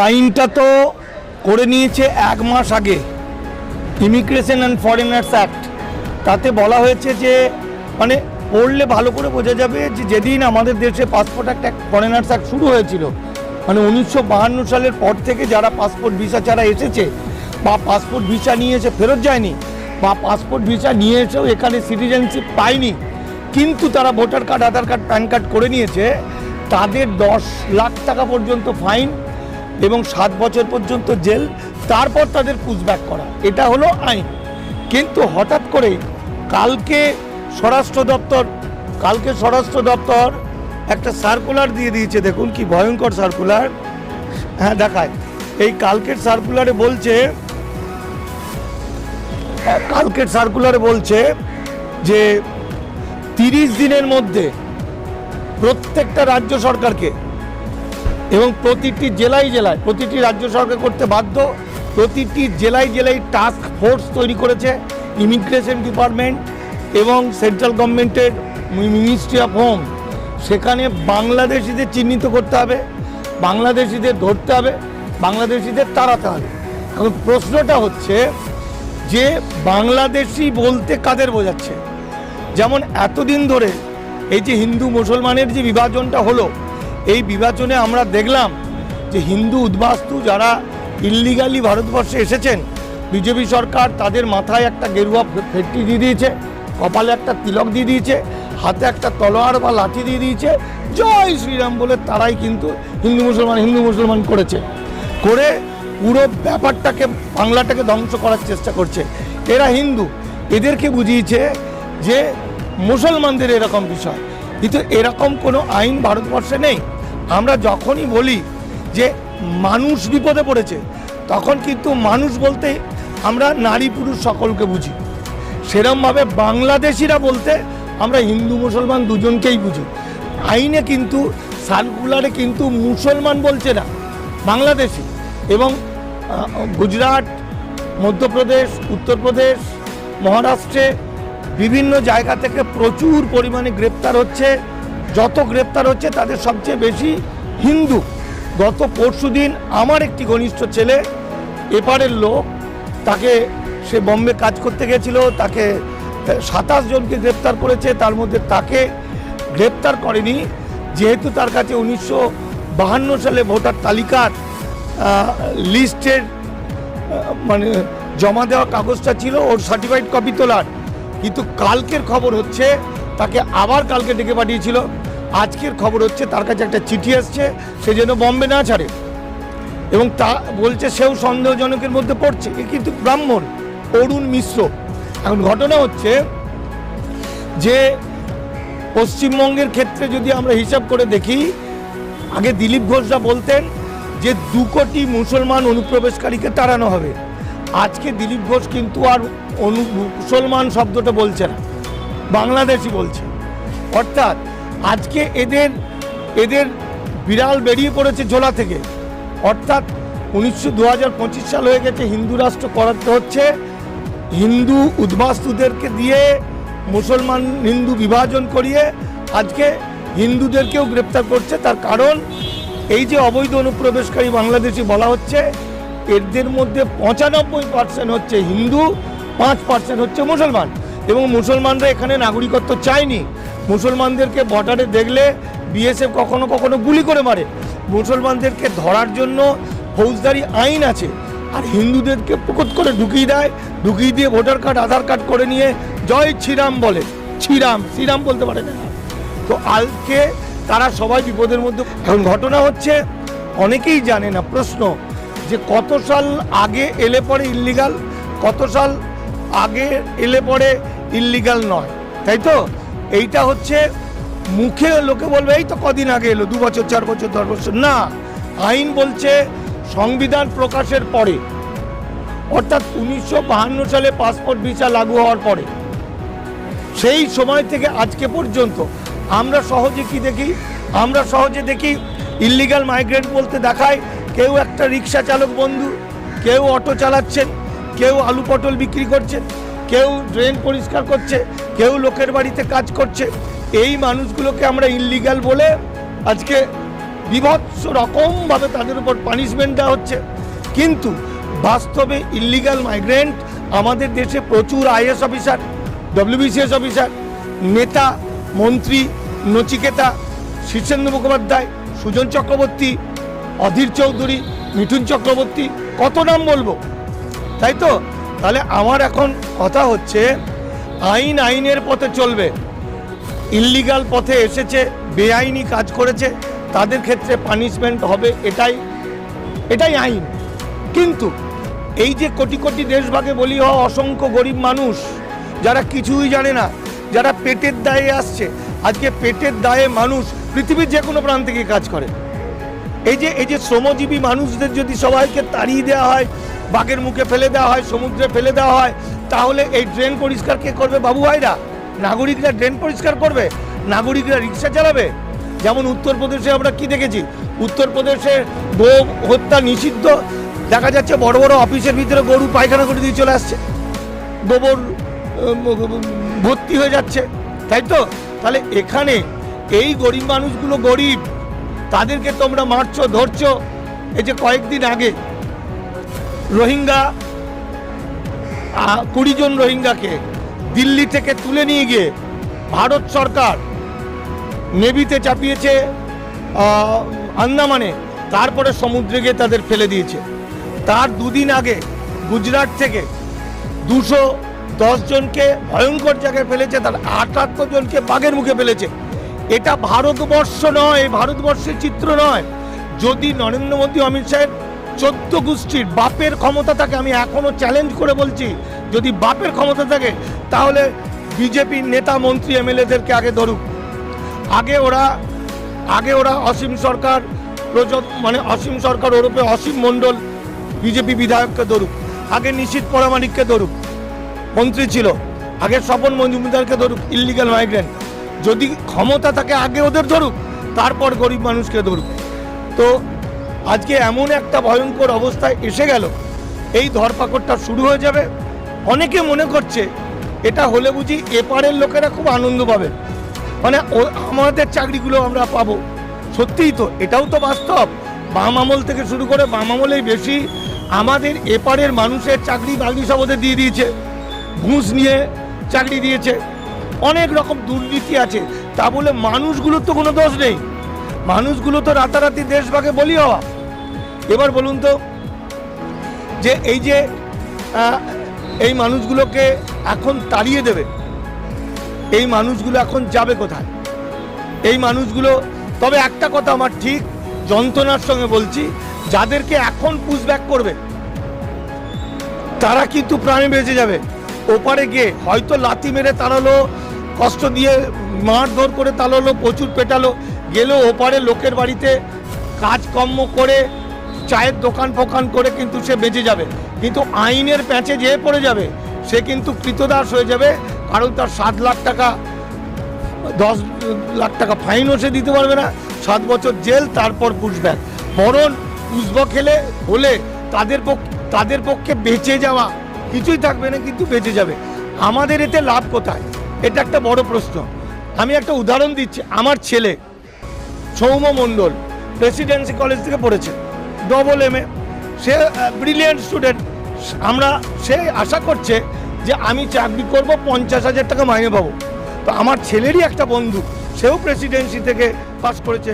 আইনটা তো করে নিয়েছে এক মাস আগে ইমিগ্রেশন অ্যান্ড ফরেনার্স অ্যাক্ট তাতে বলা হয়েছে যে মানে পড়লে ভালো করে বোঝা যাবে যে যেদিন আমাদের দেশে পাসপোর্ট অ্যাক্ট ফরেনার্স অ্যাক্ট শুরু হয়েছিল মানে উনিশশো সালের পর থেকে যারা পাসপোর্ট ভিসা ছাড়া এসেছে বা পাসপোর্ট ভিসা নিয়ে এসে ফেরত যায়নি বা পাসপোর্ট ভিসা নিয়ে এসেও এখানে সিটিজেনশিপ পায়নি, কিন্তু তারা voter card, Aadhaar card PAN card করে নিয়েছে, তাদের দশ লাখ টাকা পর্যন্ত ফাইন এবং সাত বছর পর্যন্ত জেল, তারপর তাদের পুশব্যাক করা। এটা হলো আইন। কিন্তু হঠাৎ করে কালকে স্বরাষ্ট্র দপ্তর, কালকে স্বরাষ্ট্র দপ্তর একটা সার্কুলার দিয়ে দিয়েছে, দেখুন কি ভয়ঙ্কর সার্কুলার হ্যাঁ দেখায়। এই কালকের সার্কুলারে বলছে কালকের সার্কুলারে বলছে যে তিরিশ দিনের মধ্যে প্রত্যেকটা রাজ্য সরকারকে এবং প্রতিটি জেলায় জেলায়, প্রতিটি রাজ্য সরকার করতে বাধ্য, প্রতিটি জেলায় জেলায় টাস্ক ফোর্স তৈরি করেছে ইমিগ্রেশন ডিপার্টমেন্ট এবং সেন্ট্রাল গভর্নমেন্টের মিনিস্ট্রি অফ হোম সেখানে বাংলাদেশিদের চিহ্নিত করতে হবে, বাংলাদেশিদের ধরতে হবে, বাংলাদেশিদের তাড়াতে হবে। এখন প্রশ্নটা হচ্ছে যে বাংলাদেশি বলতে কাদের বোঝাচ্ছে? যেমন এতদিন ধরে এই যে হিন্দু মুসলমানের যে বিভাজনটা হলো এই বিভাজনে আমরা দেখলাম যে হিন্দু উদ্বাস্তু যারা ইল্লিগালি ভারতবর্ষে এসেছেন, বিজেপি সরকার তাদের মাথায় একটা গেরুয়া ফেটটি দিয়ে দিয়েছে, কপালে একটা তিলক দিয়ে দিয়েছে, হাতে একটা তলোয়ার বা লাঠি দিয়ে দিয়েছে। জয় শ্রীরাম বলে তারাই কিন্তু হিন্দু মুসলমান হিন্দু মুসলমান করেছে। করে পুরো ব্যাপারটাকে, বাংলাটাকে ধ্বংস করার চেষ্টা করছে। এরা হিন্দু। এদেরকে বুঝিয়েছে যে মুসলমানদের এরকম বিষয়। কিন্তু এরকম কোনো আইন ভারতবর্ষে নেই। আমরা যখনই বলি যে মানুষ বিপদে পড়েছে, তখন কিন্তু মানুষ বলতে আমরা নারী পুরুষ সকলকে বুঝি। সেরমভাবে বাংলাদেশিরা বলতে আমরা হিন্দু মুসলমান দুজনকেই বুঝি। আইনে কিন্তু সার্কুলারে কিন্তু মুসলমান বলছে না, বাংলাদেশি। এবং গুজরাট, মধ্যপ্রদেশ, উত্তরপ্রদেশ, মহারাষ্ট্রে বিভিন্ন জায়গা থেকে প্রচুর পরিমাণে গ্রেপ্তার হচ্ছে। যত গ্রেপ্তার হচ্ছে, তাদের সবচেয়ে বেশি হিন্দু। গত পরশুদিন আমার একটি ঘনিষ্ঠ ছেলে, এপারের লোক, তাকে সে বম্বে কাজ করতে গেছিল, তাকে সাতাশ জনকে গ্রেপ্তার করেছে, তার মধ্যে তাকে গ্রেপ্তার করেনি। যেহেতু তার কাছে উনিশশো বাহান্ন সালে ভোটার তালিকার লিস্টের মানে জমা দেওয়া কাগজটা ছিল, ওর সার্টিফাইড কপি তোলার। কিন্তু কালকের খবর হচ্ছে, তাকে আবার কালকে ডেকে পাঠিয়েছিল। আজকের খবর হচ্ছে, তার কাছে একটা চিঠি আসছে, সে যেন বম্বে না ছাড়ে। এবং তা বলছে, সেও সন্দেহজনকের মধ্যে পড়ছে। এ কিন্তু ব্রাহ্মণ, অরুণ মিশ্র। এখন ঘটনা হচ্ছে যে, পশ্চিমবঙ্গের ক্ষেত্রে যদি আমরা হিসাব করে দেখি, আগে দিলীপ ঘোষরা বলতেন যে, দু কোটি মুসলমান অনুপ্রবেশকারীকে তাড়ানো হবে। আজকে দিলীপ ঘোষ কিন্তু আর অনু মুসলমান শব্দটা বলছে না, বাংলাদেশি বলছে। অর্থাৎ আজকে এদের এদের বিড়াল বেরিয়ে পড়েছে ঝোলা থেকে। অর্থাৎ উনিশশো দু সাল হয়ে গেছে, হিন্দু রাষ্ট্র করাতে হচ্ছে। হিন্দু উদ্বাস্তুদেরকে দিয়ে মুসলমান হিন্দু বিভাজন করিয়ে আজকে হিন্দুদেরকেও গ্রেপ্তার করছে। তার কারণ, এই যে অবৈধ অনুপ্রবেশকারী বাংলাদেশি বলা হচ্ছে, এদের মধ্যে পঁচানব্বই পার্সেন্ট হচ্ছে হিন্দু পাঁচ পার্সেন্ট হচ্ছে মুসলমান। এবং মুসলমানরা এখানে নাগরিকত্ব চায়নি। মুসলমানদেরকে বর্ডারে দেখলে বিএসএফ কখনো কখনো গুলি করে মারে। মুসলমানদেরকে ধরার জন্য ফৌজদারি আইন আছে। আর হিন্দুদেরকে পুকুত করে ঢুকিয়ে দেয়। ঢুকিয়ে দিয়ে ভোটার কার্ড, আধার কার্ড করে নিয়ে জয় শ্রীরাম বলে। শ্রীরাম শ্রীরাম বলতে পারে না। তো আজকে তারা সবাই বিপদের মধ্যে এখন ঘটনা হচ্ছে, অনেকেই জানে না, প্রশ্ন যে কত সাল আগে এলে পরে ইল্লিগাল কত সাল আগে এলে পরে ইল্লিগাল নয়, তাই তো? এইটা হচ্ছে মুখে লোকে বলবে, এই তো কদিন আগে এলো, দু বছর, চার বছর, দশ বছর। না, আইন বলছে সংবিধান প্রকাশের পরে, অর্থাৎ উনিশশো সালে পাসপোর্ট ভিসা লাগু হওয়ার পরে, সেই সময় থেকে আজকে পর্যন্ত আমরা সহজে কি দেখি? আমরা সহজে দেখি ইল্লিগাল মাইগ্রেন্ট বলতে দেখায়, কেউ একটা রিক্সা চালক বন্ধু, কেউ অটো চালাচ্ছেন কেউ আলু পটল বিক্রি করছে, কেউ ড্রেন পরিষ্কার করছে, কেউ লোকের বাড়িতে কাজ করছে। এই মানুষগুলোকে আমরা ইল্লিগাল বলে আজকে বিভৎস রকমভাবে তাদের উপর পানিশমেন্ট দেওয়া হচ্ছে। কিন্তু বাস্তবে ইল্লিগাল মাইগ্রেন্ট আমাদের দেশে প্রচুর আইএস অফিসার ডব্লিউবিসিএস অফিসার, নেতা, মন্ত্রী, নচিকেতা, শীর্ষেন্দু মুখোপাধ্যায়, সুজন চক্রবর্তী, অধীর চৌধুরী, মিঠুন চক্রবর্তী, কত নাম বলব? তাই তো তাহলে আমার এখন কথা হচ্ছে, আইন আইনের পথে চলবে। ইল্লিগাল পথে এসেছে, বেআইনি কাজ করেছে, তাদের ক্ষেত্রে পানিশমেন্ট হবে, এটাই এটাই আইন। কিন্তু এই যে কোটি কোটি দেশভাগে বলি হওয়া অসংখ্য গরিব মানুষ, যারা কিছুই জানে না, যারা পেটের দায়ে আসছে, আজকে পেটের দায়ে মানুষ পৃথিবীর যে কোনো প্রান্ত থেকে কাজ করে। এই যে এই যে শ্রমজীবী মানুষদের যদি সবাইকে তাড়িয়ে দেওয়া হয় বাঘের মুখে ফেলে দেওয়া হয়, সমুদ্রে ফেলে দেওয়া হয়। তাহলে এই ড্রেন পরিষ্কার কে করবে বাবু ভাইরা? নাগরিকরা ড্রেন পরিষ্কার করবে? নাগরিকরা রিক্সা চালাবে? যেমন উত্তরপ্রদেশে আমরা কি দেখেছি? উত্তরপ্রদেশে গো হত্যা নিষিদ্ধ। দেখা যাচ্ছে বড় বড় অফিসের ভিতরে গরু পায়খানা করে দিয়ে চলে আসছে। গোবর ভর্তি হয়ে যাচ্ছে। তাই তো? তাহলে এখানে এই গরিব মানুষগুলো গরিব। তাদেরকে তোমরা মারছো, ধরছো। এই যে কয়েকদিন আগে রোহিঙ্গা কুড়ি জন রোহিঙ্গাকে দিল্লি থেকে তুলে নিয়ে গিয়ে ভারত সরকার নেভিতে চাপিয়েছে আন্দামানে। তারপরে সমুদ্রে গিয়ে তাদের ফেলে দিয়েছে। তার দুদিন আগে গুজরাট থেকে দুশো দশ জনকে ভয়ঙ্কর জায়গায় ফেলেছে, তার আটাত্তর জনকে বাঘের মুখে ফেলেছে। এটা ভারতবর্ষ নয়, ভারতবর্ষের চিত্র নয়। যদি নরেন্দ্র মোদী, অমিত শাহের চোদ্দ গোষ্ঠীর বাপের ক্ষমতা থাকে আমি এখনও চ্যালেঞ্জ করে বলছি। যদি বাপের ক্ষমতা থাকে, তাহলে বিজেপির নেতা, মন্ত্রী, এমএলএদেরকে আগে ধরুক। আগে ওরা আগে ওরা অসীম সরকার প্রযোগ মানে অসীম সরকার ওরূপে অসীম মণ্ডল বিজেপি বিধায়ককে ধরুক। আগে নিশীত পরামানিককে ধরুক। মন্ত্রী ছিল। আগে স্বপন মজুমদারকে ধরুক ইল্লিগাল মাইগ্রেন্ট যদি ক্ষমতা থাকে, আগে ওদের ধরুক, তারপর গরিব মানুষকে ধরুক। তো আজকে এমন একটা ভয়ঙ্কর অবস্থায় এসে গেল। এই ধরপাকড়টা শুরু হয়ে যাবে। অনেকে মনে করছে এটা হলে বুঝি এপারের লোকেরা খুব আনন্দ পাবে। মানে আমাদের চাকরিগুলো আমরা পাবো। সত্যিই তো, এটাও তো বাস্তব। বাম আমল থেকে শুরু করে বাম আমলেই বেশি আমাদের এপারের মানুষের চাকরি বাকরি সব ওদের দিয়ে দিয়েছে। ঘুষ নিয়ে চাকরি দিয়েছে। অনেক রকম দুর্নীতি আছে। তা বলে মানুষগুলোর তো কোনো দোষ নেই। মানুষগুলো তো রাতারাতি দেশভাগে বলি হওয়া। এবার বলুন তো, যে এই যে এই মানুষগুলোকে এখন তাড়িয়ে দেবে, এই মানুষগুলো এখন যাবে কোথায়? এই মানুষগুলো, তবে একটা কথা আমার ঠিক যন্ত্রণার সঙ্গে বলছি, যাদেরকে এখন পুশব্যাক করবে, তারা কিন্তু প্রাণে বেঁচে যাবে। ওপারে গিয়ে হয়তো লাথি মেরে তাড়ালো কষ্ট দিয়ে মারধর করে তালালো, প্রচুর পেটালো গেলেও ওপারে লোকের বাড়িতে, কাজকর্ম করে, চায়ের দোকান ফোকান করে কিন্তু সে বেঁচে যাবে। কিন্তু আইনের প্যাঁচে যেয়ে পড়ে যাবে, সে কিন্তু কৃতদাস হয়ে যাবে, কারণ তার সাত লাখ টাকা, দশ লাখ টাকা ফাইনও সে দিতে পারবে না। সাত বছর জেল, তারপর পুষব্যাক। বরং পুষব খেলে, হলে তাদের পক্ষে তাদের পক্ষে বেঁচে যাওয়া কিছুই থাকবে না, কিন্তু বেঁচে যাবে। আমাদের এতে লাভ কোথায়? এটা একটা বড় প্রশ্ন। আমি একটা উদাহরণ দিচ্ছি, আমার ছেলে সৌম্য মণ্ডল প্রেসিডেন্সি কলেজ থেকে পড়েছে ডবল এম এ সে ব্রিলিয়েন্ট স্টুডেন্ট আমরা, সে আশা করছে যে আমি চাকরি করব, পঞ্চাশ হাজার টাকা মাইনে পাবো। তো আমার ছেলেরই একটা বন্ধু, সেও প্রেসিডেন্সি থেকে পাস করেছে,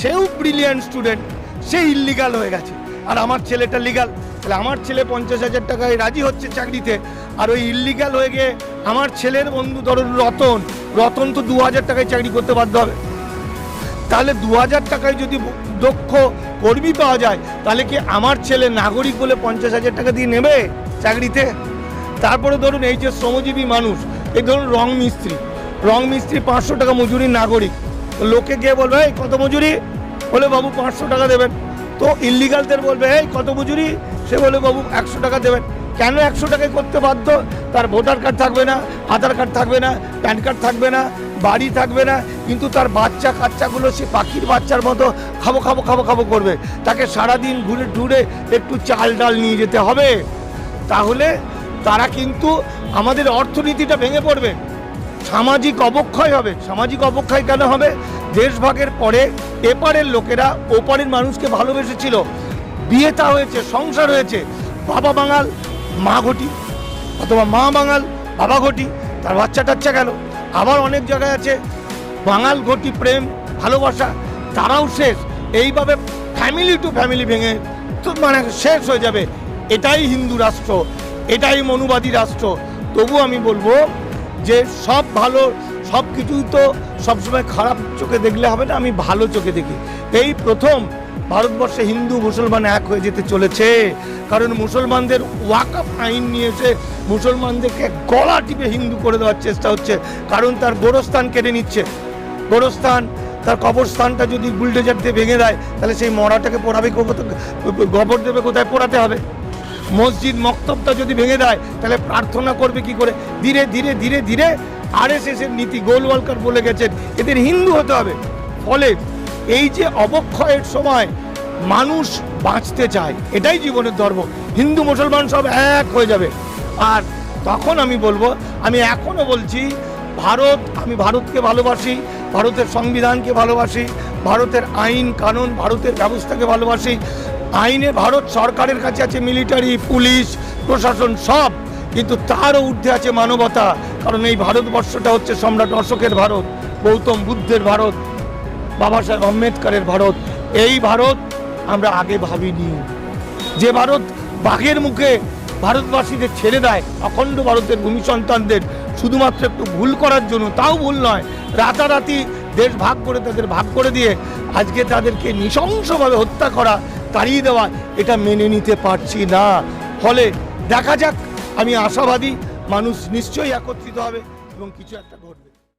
সেও ব্রিলিয়েন্ট স্টুডেন্ট সে ইল্লিগাল হয়ে গেছে। আর আমার ছেলেটা লিগাল তাহলে আমার ছেলে পঞ্চাশ হাজার টাকায় রাজি হচ্ছে চাকরিতে, আর ওই ইল্লিগাল হয়ে গিয়ে আমার ছেলের বন্ধু ধরুন রতন রতন তো দু হাজার টাকায় চাকরি করতে বাধ্য হবে। তাহলে দু হাজার টাকায় যদি দক্ষ কর্মী পাওয়া যায়, তাহলে কি আমার ছেলে নাগরিক বলে পঞ্চাশ হাজার টাকা দিয়ে নেবে চাকরিতে? তারপরে ধরুন এই যে শ্রমজীবী মানুষ, এই ধরুন রং মিস্ত্রি রং মিস্ত্রি পাঁচশো টাকা মজুরি নাগরিক। লোকে গিয়ে বলবে, এই, কত মজুরি? বলে, বাবু, পাঁচশো টাকা দেবেন। তো ইল্লিগালদের বলবে, এই, কত মজুরি? সে বলে, বাবু, একশো টাকা দেবেন। কেন একশো টাকায় করতে বাধ্য? তার ভোটার কার্ড থাকবে না, আধার কার্ড থাকবে না, প্যান কার্ড থাকবে না, বাড়ি থাকবে না, কিন্তু তার বাচ্চা কাচ্চাগুলো সে পাখির বাচ্চার মতো খাব খাব খাব খাব করবে। তাকে সারাদিন ঘুরে ঘুরে একটু চাল ডাল নিয়ে যেতে হবে। তাহলে তারা কিন্তু আমাদের অর্থনীতিটা ভেঙে পড়বে। সামাজিক অবক্ষয় হবে। সামাজিক অবক্ষয় কেন হবে? দেশভাগের পরে এপারের লোকেরা ওপারের মানুষকে ভালোবেসেছিল। বিয়েটা হয়েছে, সংসার হয়েছে। বাবা বাঙাল মা ঘটি, অথবা মা বাঙাল, বাবা ঘটি, তার বাচ্চা টাচ্চা গেল। আবার অনেক জায়গায় আছে, বাঙাল ঘটি, প্রেম, ভালোবাসা, তারাও শেষ। এইভাবে ফ্যামিলি টু ফ্যামিলি ভেঙে মানে শেষ হয়ে যাবে। এটাই হিন্দু রাষ্ট্র, এটাই মনুবাদী রাষ্ট্র। তবু আমি বলব যে সব ভালো, সব কিছুই তো সবসময় খারাপ চোখে দেখলে হবে না, আমি ভালো চোখে দেখি। এই প্রথম ভারতবর্ষে হিন্দু মুসলমান এক হয়ে যেতে চলেছে। কারণ মুসলমানদের ওয়াকআপ আইন নিয়ে এসে মুসলমানদেরকে গলা টিপে হিন্দু করে দেওয়ার চেষ্টা হচ্ছে। কারণ তার গোরস্থান কেটে নিচ্ছে। গোরস্থান, তার কবরস্থানটা যদি বুলডোজার দিয়ে ভেঙে দেয়, তাহলে সেই মরাটাকে পোড়াবে গবর দেবে কোথায়? পোড়াতে হবে। মসজিদ মক্তবটা যদি ভেঙে দেয়, তাহলে প্রার্থনা করবে কি করে? ধীরে ধীরে ধীরে ধীরে আর এস এর নীতি গোলওয়ালকার বলে গেছেন। এদের হিন্দু হতে হবে। ফলে এই যে অবক্ষয়ের সময় মানুষ বাঁচতে চায়, এটাই জীবনের ধর্ম। হিন্দু, মুসলমান সব এক হয়ে যাবে। আর তখন আমি বলব, আমি এখনও বলছি, ভারত, আমি ভারতকে ভালোবাসি, ভারতের সংবিধানকে ভালোবাসি, ভারতের আইন, কানুন, ভারতের ব্যবস্থাকে ভালোবাসি। আইনে ভারত সরকারের কাছে আছে, মিলিটারি, পুলিশ, প্রশাসন সব। কিন্তু তারও ঊর্ধ্বে আছে মানবতা। কারণ এই ভারতবর্ষটা হচ্ছে সম্রাট অশোকের ভারত, গৌতম বুদ্ধের ভারত। বাবা সাহেব আম্বেদকরের ভারত। এই ভারত আমরা আগে ভাবিনি। যে ভারত বাঘের মুখে ভারতবাসীদের ছেড়ে দেয়, অখণ্ড ভারতের ভূমি সন্তানদের শুধুমাত্র একটু ভুল করার জন্য, তাও ভুল নয়, রাতারাতি দেশ ভাগ করে তাদের ভাগ করে দিয়ে আজকে তাদেরকে নৃশংসভাবে হত্যা করা, তাড়িয়ে দেওয়া, এটা মেনে নিতে পারছি না। ফলে দেখা যাক, আমি আশাবাদী, মানুষ নিশ্চয়ই একত্রিত হবে এবং কিছু একটা ঘটবে।